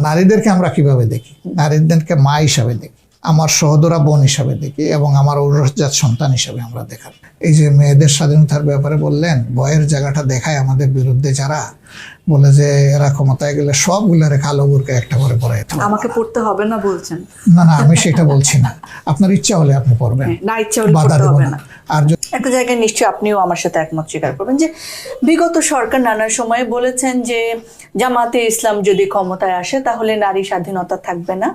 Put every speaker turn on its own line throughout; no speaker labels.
নারীদেরকে আমরা কীভাবে দেখি? নারীদেরকে মা হিসাবে দেখি আমার সহদরা বোন হিসাবে দেখি এবং আমার ঔরসজাত সন্তান হিসাবে আমরা দেখার। এই যে মেয়েদের স্বাধীনতার ব্যাপারে বললেন বয়ের জায়গাটা দেখায় আমাদের বিরুদ্ধে যারা বলে যে এরা ক্ষমতায় গেলে সবগুলারে কালো বুরকে একটা করে পরে
আমাকে পড়তে হবে না বলছেন?
না না আমি সেটা বলছি না। আপনার ইচ্ছা হলে আপনি পড়বেন।
না ইচ্ছা হলে পড়তে হবে
না। আর
একটা জায়গায় নিশ্চয়ই আপনিও আমার সাথে একমত স্বীকার করবেন যে বিগত সরকার নানা সময়ে বলেছেন যে জামাতে ইসলাম যদি ক্ষমতায় আসে, তাহলে নারী স্বাধীনতা থাকবে না।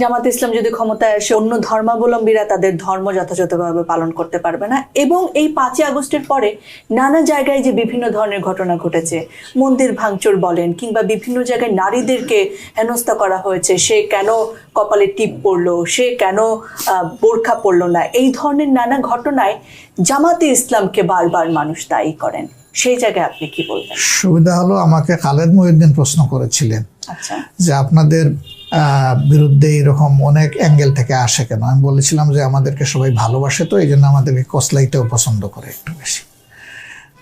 জামাতে ইসলাম যদি ক্ষমতায় আসে, অন্য ধর্মাবলম্বীরা তাদের ধর্ম যথাযথভাবে পালন করতে পারবে না। এবং এই পাঁচই আগস্টের পরে নানা জায়গায় যে বিভিন্ন ধরনের ঘটনা ঘটেছে, মন্দির ভাঙচুর বলেন কিংবা বিভিন্ন জায়গায় নারীদেরকে হেনস্থা করা হয়েছে, সে কেন কপালে টিপ পড়ল, সে কেন বোরখা পড়ল না, এই ধরনের নানা ঘটনায় জামাতে ইসলামকে বারবার মানুষ দায়ী করেন। সেই জায়গায় আপনি কি বলবেন?
সুবিধা হলো আমাকে খালেদ মহিউদ্দিন প্রশ্ন করেছিলেন। যে আপনাদের বিরুদ্ধে এরকম অনেক অ্যাঙ্গেল থেকে আসে কেন? আমি বলেছিলাম যে আমাদেরকে সবাই ভালোবাসে তো এই জন্য আমাদেরকে কসলাইতেও পছন্দ করে একটু বেশি।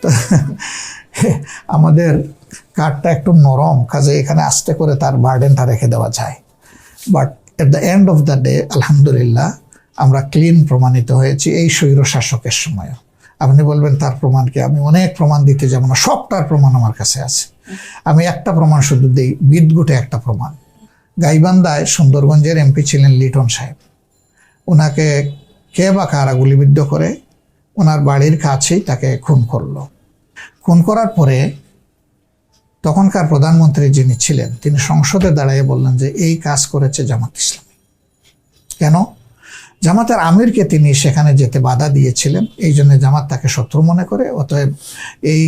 তো আমাদের কাঠটা একটু নরম, কাজে এখানে আস্তে করে তার বার্ডেনটা রেখে দেওয়া যায়। But at the end of the day আলহামদুলিল্লাহ, আমরা ক্লিন প্রমাণিত হয়েছি এই স্বৈর শাসকের সময়ও। আপনি বলবেন, তার প্রমাণ কি? আমি অনেক প্রমাণ দিতে যাব না, সবটার প্রমাণ আমার কাছে আছে। আমি একটা প্রমাণ শুধু দিই বিদগুটে একটা প্রমাণ। গাইবান্ধায় সুন্দরগঞ্জের এমপি ছিলেন লিটন সাহেব। ওনাকে কে বা কারা গুলিবিদ্ধ করে ওনার বাড়ির কাছেই তাকে খুন করল। খুন করার পরে তখনকার প্রধানমন্ত্রী যিনি ছিলেন, তিনি সংসদে দাঁড়িয়ে বললেন যে, এই কাজ করেছে জামাত ইসলামী। কেন? জামাতের আমিরকে তিনি সেখানে যেতে বাধা দিয়েছিলেন। এই জন্য জামাত তাকে শত্রু মনে করে, অতএব এই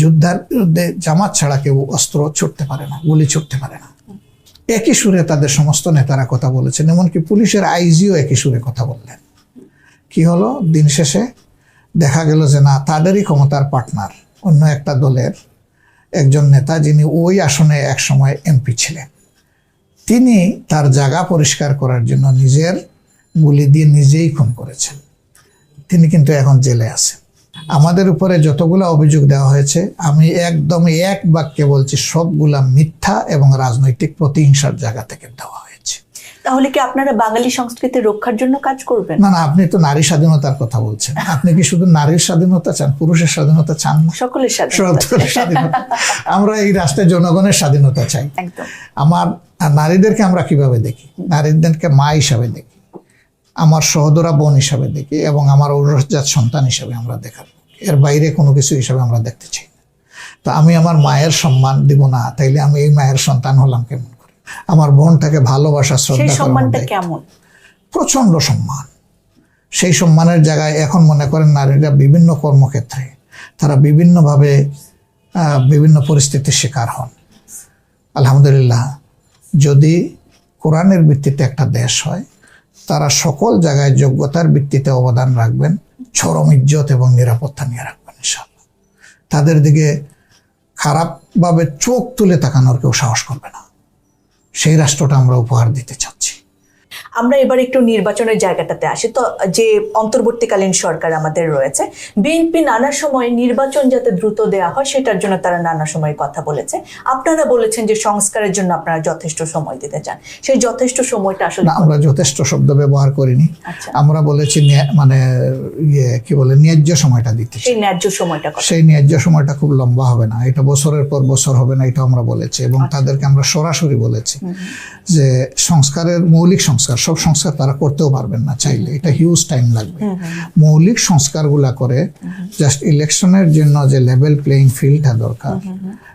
যুদ্ধার বিরুদ্ধে জামাত ছাড়া কেউ অস্ত্র ছুটতে পারে না, গুলি ছুটতে পারে না। একই সুরে তাদের সমস্ত নেতারা কথা বলেছেন, এমনকি পুলিশের আইজিও একই সুরে কথা বললেন। কি হলো? দিন শেষে দেখা গেল যে না, তাদেরই ক্ষমতার পার্টনার, অন্য একটা দলের একজন নেতা যিনি ওই আসনে একসময় এমপি ছিলেন। তিনি তার জায়গা পরিষ্কার করার জন্য নিজের গুলি দিয়ে নিজেই খুন করেছেন। তিনি কিন্তু এখন জেলে আছেন। আমাদের উপরে যতগুলো অভিযোগ দেওয়া হয়েছে আমি একদম এক বাক্যে বলছি সবগুলা মিথ্যা এবং রাজনৈতিক প্রতিহিংসার জায়গা থেকে দেওয়া হয়েছে।
তাহলে কি আপনারা বাঙালি সংস্কৃতি রক্ষার জন্য কাজ করবেন?
না না আপনি তো নারী স্বাধীনতার কথা বলছেন। আপনি কি শুধু নারীর স্বাধীনতা চান পুরুষের স্বাধীনতা চান না?
সকলের
স্বাধীনতা। আমরা এই রাষ্ট্রের জনগণের স্বাধীনতা চাই।
একদম।
আমার নারীদেরকে আমরা কীভাবে দেখি? নারীদেরকে মা হিসাবে দেখি। আমার সহদরা বোন হিসাবে দেখি এবং আমার ঔরসজাত সন্তান হিসাবে আমরা দেখার এর বাইরে কোনো কিছু হিসাবে আমরা দেখতে চাই না। তো আমি আমার মায়ের সম্মান দিব না তাইলে আমি এই মায়ের সন্তান হলাম কেমন করে? আমার বোনটাকে ভালোবাসা শ্রদ্ধা।
কেমন?
প্রচণ্ড সম্মান। সেই সম্মানের জায়গায় এখন মনে করেন নারীরা বিভিন্ন কর্মক্ষেত্রে তারা বিভিন্নভাবে বিভিন্ন পরিস্থিতির শিকার হন। আলহামদুলিল্লাহ যদি কোরআনের ভিত্তিতে একটা দেশ হয় তারা সকল জায়গায় যোগ্যতার ভিত্তিতে অবদান রাখবেন, চরম ইজ্জত এবং নিরাপত্তা নিয়ে রাখবেন ইনশাল্লাহ তাদের দিকে খারাপভাবে চোখ তুলে তাকানোর কেউ সাহস করবে না। সেই রাষ্ট্রটা আমরা উপহার দিতে চাচ্ছি।
আমরা এবার একটু নির্বাচনের জায়গাটাতে আসি। তো যে অন্তর্বর্তীকালীন সরকার আমাদের রয়েছে বিএনপি নানা সময় নির্বাচন যাতে দ্রুত দেওয়া হয় সেটার জন্য তারা নানা সময় কথা বলেছে। আপনারা বলেছেন যে সংস্কারের জন্য আপনারা যথেষ্ট সময় দিতে চান। সেই যথেষ্ট সময়টা আসলে
আমরা যথেষ্ট শব্দ ব্যবহার করিনি।
আচ্ছা।
আমরা বলেছি মানে ইয়ে কি বলে ন্যায্য সময়টা দিতে
সেই ন্যায্য সময়টা
সেই ন্যায্য সময়টা খুব লম্বা হবে না। এটা বছরের পর বছর হবে না এটা আমরা বলেছি। এবং তাদেরকে আমরা সরাসরি বলেছি যে সংস্কারের মৌলিক সংস্কার সব সংস্কার তারা করতেও পারবেন না চাইলে। এটা হিউজ টাইম লাগবে। মৌলিক সংস্কারগুলা করে জাস্ট ইলেকশনের জন্য যে লেভেল প্লেইং ফিল্ডটা দরকার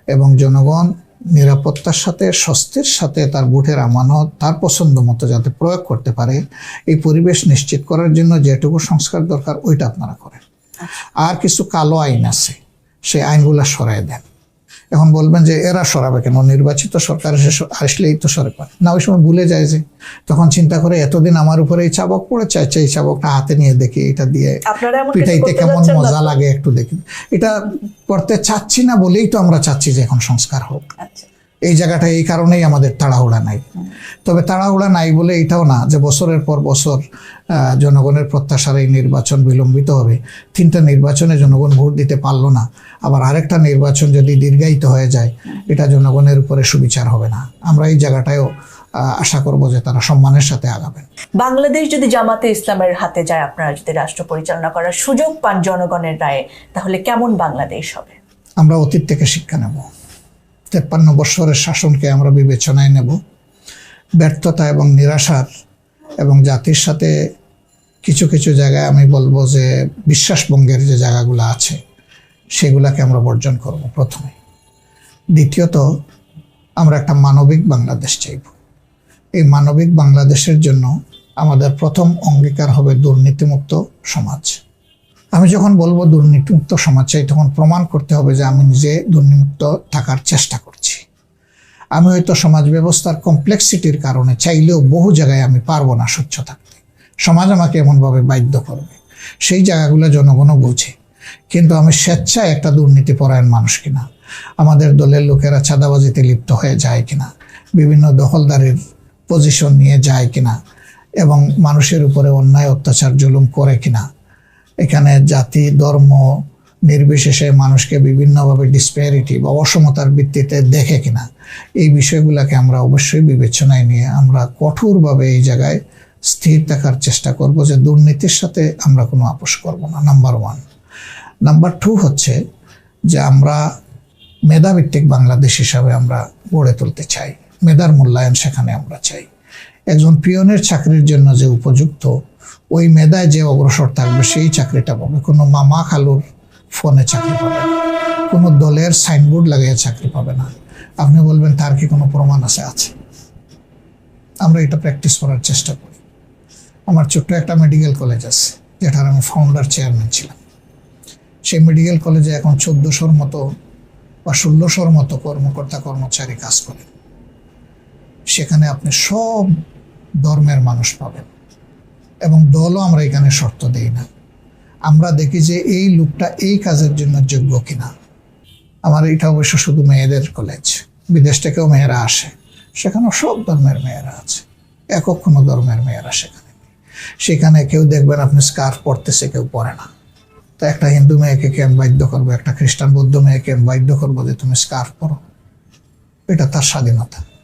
এবং জনগণ নিরাপত্তার সাথে স্বস্তির সাথে তার ভোটের আমানত তার পছন্দ মতো যাতে প্রয়োগ করতে পারে এই পরিবেশ নিশ্চিত করার জন্য যেটুকু সংস্কার দরকার ওইটা আপনারা করেন। আর কিছু কালো আইন আছে সেই আইনগুলা সরাই দেন। এখন বলবেন যে এরা সরাবে কেন? নির্বাচিত সরকার এসে আসলেই তো সরে পারে না ওই সময় ভুলে যায় যে তখন চিন্তা করে এতদিন আমার উপরে এই চাবক পড়ে চাইছে এই চাবকটা হাতে নিয়ে দেখি এটা দিয়ে পিঠাইতে কেমন মজা লাগে একটু দেখি। এটা করতে চাচ্ছি না বলেই তো আমরা চাচ্ছি যে এখন সংস্কার হোক।
আচ্ছা।
এই জায়গাটা এই কারণেই আমাদের তাড়াহুড়া নাই। তবে তাড়াহুড়া নাই বলে এটাও না যে বছরের পর বছর জনগণের প্রত্যাশার এই নির্বাচন বিলম্বিত হবে। তিনটা নির্বাচনে জনগণ ভোট দিতে পারল না। আবার আরেকটা নির্বাচন যদি দীর্ঘায়িত হয়ে যায় এটা জনগণের উপরে সুবিচার হবে না। আমরা এই জায়গাটায়ও আশা করব যে তারা সম্মানের সাথে আগাবেন।
বাংলাদেশ যদি জামাতে ইসলামের হাতে যায় আপনারা যদি রাষ্ট্র পরিচালনা করার সুযোগ পান জনগণের রায়ে তাহলে কেমন বাংলাদেশ হবে?
আমরা অতীত থেকে শিক্ষা নেব। তেপ্পান্ন বৎসরের শাসনকে আমরা বিবেচনায় নেব। ব্যর্থতা এবং নিরাশার এবং জাতির সাথে কিছু কিছু জায়গায় আমি বলব যে বিশ্বাসভঙ্গের যে জায়গাগুলো আছে, সেগুলাকে আমরা বর্জন করব প্রথমে। দ্বিতীয়ত, আমরা একটা মানবিক বাংলাদেশ চাইব। এই মানবিক বাংলাদেশের জন্য আমাদের প্রথম অঙ্গীকার হবে দুর্নীতিমুক্ত সমাজ। আমি যখন বলব দুর্নীতিমুক্ত সমাজ চাই, তখন প্রমাণ করতে হবে যে আমি নিজে দুর্নীতিমুক্ত থাকার চেষ্টা করছি। আমি হয়তো সমাজ ব্যবস্থার কমপ্লেক্সিটির কারণে চাইলেও বহু জায়গায় আমি পারব না স্বচ্ছ থাকতে। সমাজ আমাকে এমনভাবে বাধ্য করবে। সেই জায়গাগুলো জনগণও বুঝে। কিন্তু আমি স্বেচ্ছায় একটা দুর্নীতিপরায়ণ মানুষ কিনা? আমাদের দলের লোকেরা চাঁদাবাজিতে লিপ্ত হয়ে যায় কিনা? বিভিন্ন দখলদারির পজিশন নিয়ে যায় কিনা? এবং মানুষের উপরে অন্যায়, অত্যাচার, জুলুম করে কিনা? এখানে জাতি, ধর্ম নির্বিশেষে মানুষকে বিভিন্নভাবে ডিসপ্যারিটি বা অসমতার ভিত্তিতে দেখে কিনা, এই বিষয়গুলোকে আমরা অবশ্যই বিবেচনায় নিয়ে আমরা কঠোরভাবে এই জায়গায় স্থির থাকার চেষ্টা করব যে দুর্নীতির সাথে আমরা কোনো আপোষ করব না নাম্বার ওয়ান নাম্বার টু হচ্ছে যে আমরা মেধাভিত্তিক বাংলাদেশ হিসাবে আমরা গড়ে তুলতে চাই, মেধার মূল্যায়ন সেখানে আমরা চাই। একজন পিয়নের চাকরির জন্য যে উপযুক্ত ওই মেধায় যে অগ্রসর থাকবে সেই চাকরিটা পাবে। কোনো মামা খালুর ফোনে চাকরি পাবে কোনো দলের সাইনবোর্ড লাগিয়ে চাকরি পাবে না। আপনি বলবেন, তার কি কোনো প্রমাণ আছে? আছে। আমরা এটা প্র্যাকটিস করার চেষ্টা করি। আমার ছোট্ট একটা মেডিকেল কলেজ আছে, যেটার আমি ফাউন্ডার চেয়ারম্যান ছিলাম। সেই মেডিকেল কলেজে এখন চোদ্দোশোর মতো বা ষোলোশোর মতো কর্মকর্তা কর্মচারী কাজ করেন সেখানে আপনি সব ধর্মের মানুষ পাবেন। এবং দলও আমরা এখানে শর্ত দেই না। আমরা দেখি যে এই লোকটা এই কাজের জন্য যোগ্য কিনা। আমার এটা অবশ্য শুধু মেয়েদের কলেজ বিদেশ থেকেও মেয়েরা আসে। সেখানেও সব ধর্মের মেয়েরা আছে। একক কোনো ধর্মের মেয়েরা সেখানে সেখানে কেউ দেখবেন আপনি স্কার্ফ পরতেছে, কেউ পরে না। তো একটা হিন্দু মেয়েকে কেন বাধ্য করব? একটা খ্রিস্টান বৌদ্ধ মেয়েকে বাধ্য করব যে তুমি স্কার্ফ পরো? এটা তার স্বাধীনতা।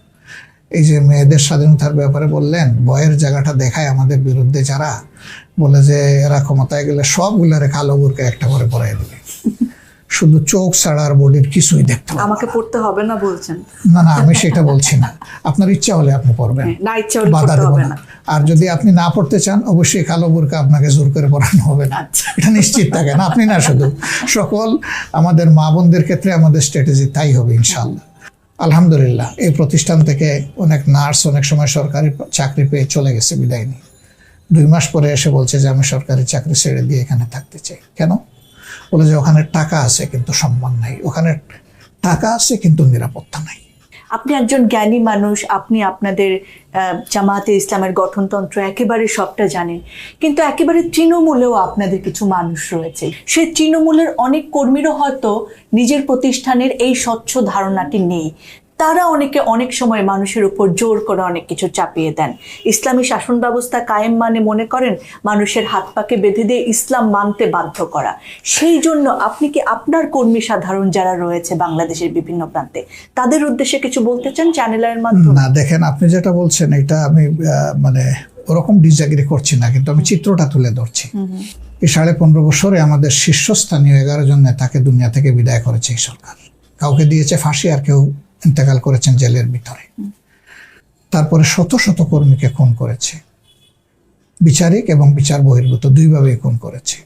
এই যে মেয়েদের স্বাধীনতার ব্যাপারে বললেন বয়ের জায়গাটা দেখায় আমাদের বিরুদ্ধে যারা। বলে যে এরা ক্ষমতায় গেলে সবগুলারে কালো বুরকে একটা করে পরাই দেবে। শুধু চোখ ছাড়া আর বডির কিছুই দেখতে
আমাকে পড়তে হবে না বলছেন?
না না আমি সেটা বলছি না। আপনার ইচ্ছা হলে আপনি পড়বেন।
না ইচ্ছা হলে
বাধা দেবো না।
না।
আর যদি আপনি না পড়তে চান অবশ্যই কালো বুরকা আপনাকে জোর করে পড়ানো হবে না।
আচ্ছা।
এটা নিশ্চিত থাকেন আপনি না শুধু। সকল আমাদের মা বোনদের ক্ষেত্রে আমাদের স্ট্র্যাটেজি তাই হবে ইনশাল্লাহ আলহামদুলিল্লাহ, এই প্রতিষ্ঠান থেকে অনেক নার্স অনেক সময় সরকারি চাকরি পেয়ে চলে গেছে বিদায় নিয়ে। দুই মাস পরে এসে বলছে যে আমি সরকারি চাকরি ছেড়ে দিয়ে এখানে থাকতে চাই। কেন? বলে যে ওখানে টাকা আছে কিন্তু সম্মান নাই। ওখানে টাকা আছে কিন্তু নিরাপত্তা নাই।
আপনি একজন জ্ঞানী মানুষ, আপনি আপনাদের জামাতে ইসলামের গঠনতন্ত্র একেবারে সবটা জানেন। কিন্তু একেবারে তৃণমূলেও আপনাদের কিছু মানুষ রয়েছে। সেই তৃণমূলের অনেক কর্মীরও হয়তো নিজের প্রতিষ্ঠানের এই স্বচ্ছ ধারণাটি নেই। তারা অনেকে অনেক সময় মানুষের উপর জোর করে অনেক কিছু চাপিয়ে দেন। ইসলামী শাসন ব্যবস্থা কায়েম মানে মনে করেন মানুষের হাত পাকে বেঁধে দিয়ে ইসলাম মানতে বাধ্য করা। সেই জন্য আপনি কি আপনার কর্মী সাধারণ যারা রয়েছে বাংলাদেশের বিভিন্ন প্রান্তে তাদের উদ্দেশ্যে কিছু বলতে চান চ্যানেলের মাধ্যমে?
না দেখেন আপনি যেটা বলছেন এটা আমি মানে ওরকম ডিজাগ্রি করছি না কিন্তু আমি চিত্রটা তুলে ধরছি। এই সাড়ে পনেরো বছরে আমাদের শীর্ষস্থানীয় এগারো জন নেতাকে দুনিয়া থেকে বিদায় করেছে এই সরকার। কাউকে দিয়েছে ফাঁসি আর কেউ ইন্তেকাল করেছেন জেলের ভিতরে। তারপরে শত শত কর্মীকে খুন করেছে। বিচারিক এবং বিচার বহির্ভূত দুইভাবেই খুন করেছে।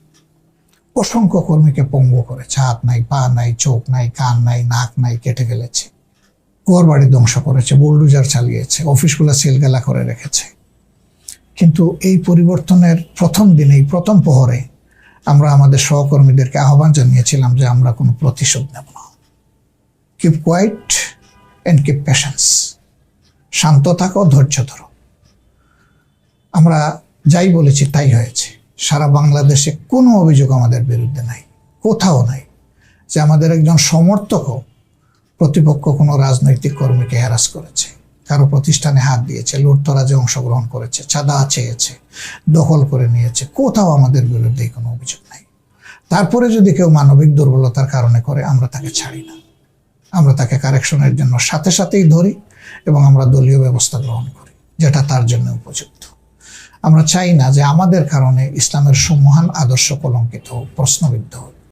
অসংখ্য কর্মীকে পঙ্গু করেছে। হাত নাই, পা নাই, চোখ নাই, কান নাই, নাক নাই, কেটে ফেলেছে। ঘর বাড়ি ধ্বংস করেছে, বুলডুজার চালিয়েছে, অফিসগুলো সিলগালা করে রেখেছে। কিন্তু এই পরিবর্তনের প্রথম দিনেই, প্রথম প্রহরে আমরা আমাদের সহকর্মীদেরকে আহ্বান জানিয়েছিলাম যে আমরা কোনো প্রতিশোধ নেব না। Keep quiet and keep patience শান্ত থাকো, ধৈর্য ধরো। আমরা যাই বলেছি, তাই হয়েছে। সারা বাংলাদেশে কোনো অভিযোগ আমাদের বিরুদ্ধে নাই, কোথাও নাই যে আমাদের একজন সমর্থকও প্রতিপক্ষ কোনো রাজনৈতিক কর্মীকে হ্যারাস করেছে। কারও প্রতিষ্ঠানে হাত দিয়েছে, লুটতরাজে অংশগ্রহণ করেছে, চাঁদা চেয়েছে, দখল করে নিয়েছে, কোথাও আমাদের বিরুদ্ধে কোনো অভিযোগ নাই। তারপরে যদি কেউ মানবিক দুর্বলতার কারণে করে, আমরা তাকে ছাড়ি না। আমরা তাকে কারেকশনের জন্য সাথে সাথেই ধরি এবং আমরা দলীয় ব্যবস্থা গ্রহণ করি, যেটা তার জন্য উপযুক্ত। আমরা চাই না যে আমাদের কারণে ইসলামের সুমহান আদর্শ কলঙ্কিত হোক প্রশ্নবিদ্ধ হোক।